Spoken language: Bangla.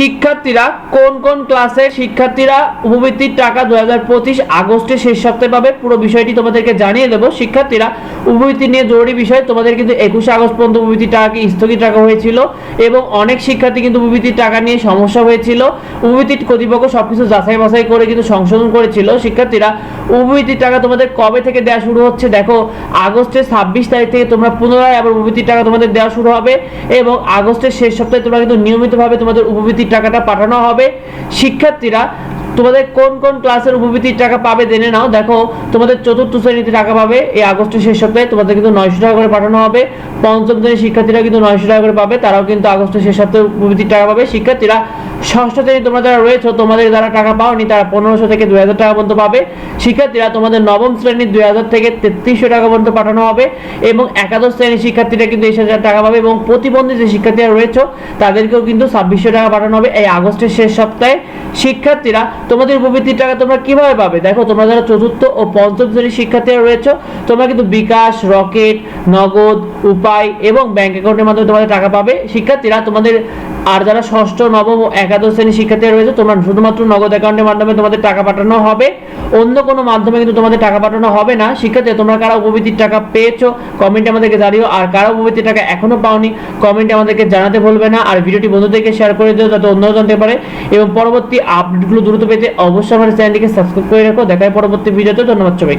শিক্ষার্থীরা কোন কোন ক্লাসের শিক্ষার্থীরা উপবৃত্তির টাকা দু আগস্টের শেষ সপ্তাহে পাবে? পুরো বিষয়টি তোমাদেরকে জানিয়ে দেবো। শিক্ষার্থীরা উপবৃত্তি নিয়ে জরুরি বিষয় তোমাদের কিন্তু একুশে আগস্ট পর্যন্ত উপবৃত্তির টাকাকে স্থগিত রাখা হয়েছিল এবং অনেক শিক্ষার্থী কিন্তু উপবৃত্তির টাকা নিয়ে সমস্যা হয়েছিল। উপবৃত্তির কর্তৃপক্ষ সবকিছু যাচাই বাছাই করে কিন্তু সংশোধন করেছিল। শিক্ষার্থীরা উপবৃত্তির টাকা তোমাদের কবে থেকে দেওয়া শুরু হচ্ছে দেখো, আগস্টের ছাব্বিশ তারিখ থেকে তোমরা পুনরায় আবার উপবৃত্তির টাকা তোমাদের দেওয়া শুরু হবে এবং আগস্টের শেষ সপ্তাহে তোমরা কিন্তু নিয়মিতভাবে তোমাদের উপবৃত্তির টাকাটা পাঠানো হবে। শিক্ষার্থীরা, তোমাদের কোন কোন ক্লাসের উপবৃত্তির টাকা পাবে জেনে নাও। দেখো, তোমাদের চতুর্থ শ্রেণীতে টাকা পাবে, এই আগস্টের শেষ সপ্তাহে তোমাদের কিন্তু নয়শো টাকা করে পাঠানো হবে। পঞ্চম শ্রেণির শিক্ষার্থীরা কিন্তু নয়শো টাকা করে পাবে, তারাও কিন্তু আগস্টের শেষ সপ্তাহে উপবৃত্তির টাকা পাবে। শিক্ষার্থীরা ষষ্ঠ শ্রেণি তোমরা যারা রয়েছে, তোমাদের যারা টাকা পাওনি, তারা পনেরোশো থেকে দুই হাজার টাকা পর্যন্ত পাবে। শিক্ষার্থীরা তোমাদের নবম শ্রেণির দুই হাজার থেকে তেত্রিশশো টাকা পর্যন্ত পাঠানো হবে এবং একাদশ শ্রেণির শিক্ষার্থীরা কিন্তু এই হাজার টাকা পাবে এবং প্রতিবন্ধী যে শিক্ষার্থীরা রয়েছে, তাদেরকেও কিন্তু ছাব্বিশশো টাকা পাঠানো হবে এই আগস্টের শেষ সপ্তাহে। শিক্ষার্থীরা, তোমাদের উপবৃত্তির টাকা তোমরা কীভাবে পাবে? দেখো, তোমরা যারা চতুর্থ ও পঞ্চম শ্রেণির শিক্ষার্থীরা রয়েছে, তোমরা কিন্তু বিকাশ, রকেট, নগদ, উপায় এবং ব্যাংক অ্যাকাউন্টের মাধ্যমে তোমাদের টাকা পাবে। শিক্ষার্থীরা, তোমাদের আর যারা ষষ্ঠ, নবম ও একাদশ শ্রেণির শিক্ষার্থীরা রয়েছে, তোমরা শুধুমাত্র নগদ অ্যাকাউন্টের মাধ্যমে তোমাদের টাকা পাঠানো হবে। অন্য কোনো মাধ্যমে কিন্তু তোমাদের টাকা পাঠানো হবে না। শিক্ষার্থী তোমরা কারা উপবৃত্তির টাকা পেয়েছ? কমেন্টে আমাদেরকে জানিও। আর কারা উপবৃত্তির টাকা এখনও পাওনি কমেন্টে আমাদেরকে জানাতে ভুলবে না। আর ভিডিওটি বন্ধুদেরকে শেয়ার করে দিও, যাতে অন্যরা জানতে পারে। এবং পরবর্তী আপডেটগুলো দ্রুত পেতে অবশ্যই আমার চ্যানেলটিকে সাবস্ক্রাইব করে রাখো। দেখায় পরবর্তী ভিডিওতে। ধন্যবাদ সবাইকে।